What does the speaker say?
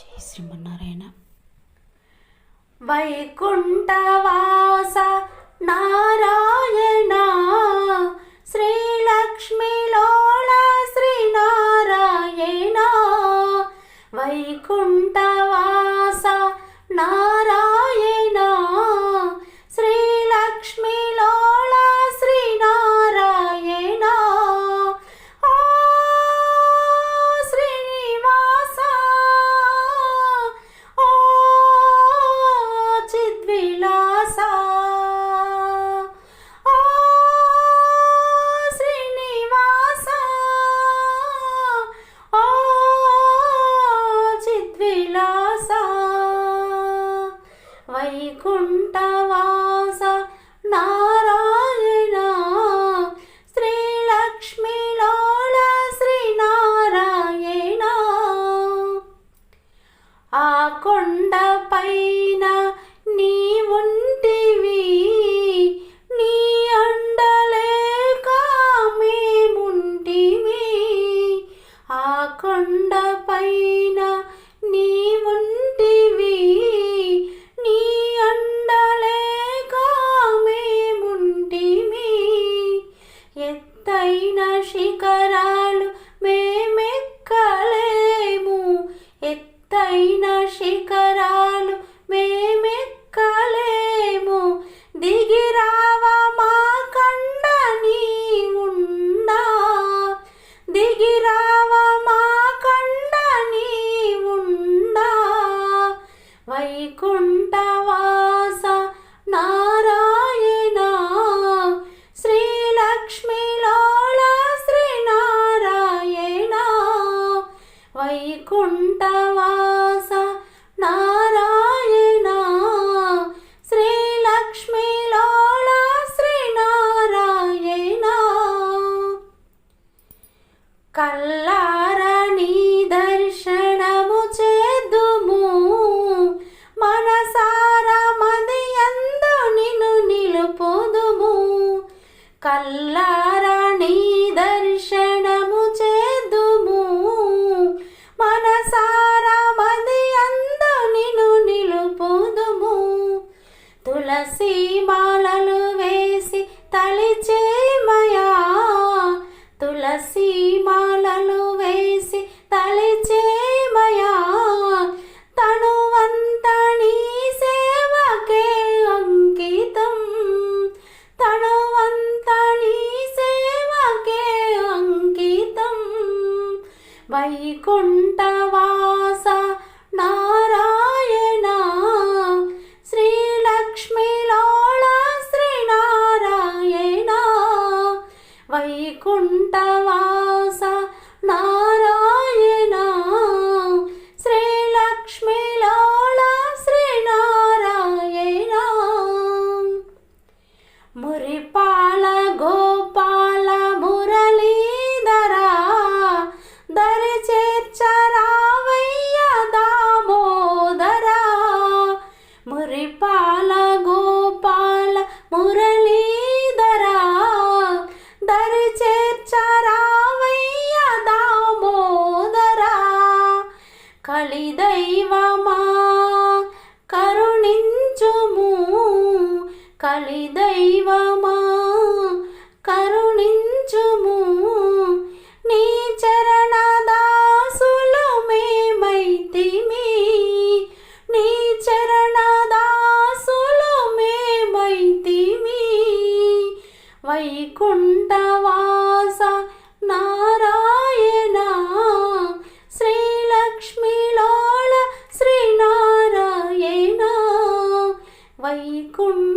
జై శ్రీమన్నారాయణ. వైకుంఠవాస నారాయణ శ్రీలక్ష్మీ వైకుంఠవా? వైకుంఠవాస కల్లార నీ దర్శనము చేదుము. మనసారా మది మదియందు నిను నిలుపుదుము. తులసి మాలలు వేసి తలిచేమయా తులసి మాలలు వేసి తలిచేమయా తనువంత నీ సేవకే అంకితం. తను వైకుంఠవాస నారాయణ. శ్రీలక్ష్మిలోళ శ్రీనారాయణ వైకుంఠవాస నారాయణ. శ్రీలక్ష్మిలోళ శ్రీనారాయణ మురిపా చేర్చరావయ్య దామోదరా? కలిదైవమా? కరుణించుము. కలిదైవమా? కరుణించుము. వైకుంఠవాస నారాయణ. శ్రీలక్ష్మీలాళ శ్రీనారాయణ వైకుంఠ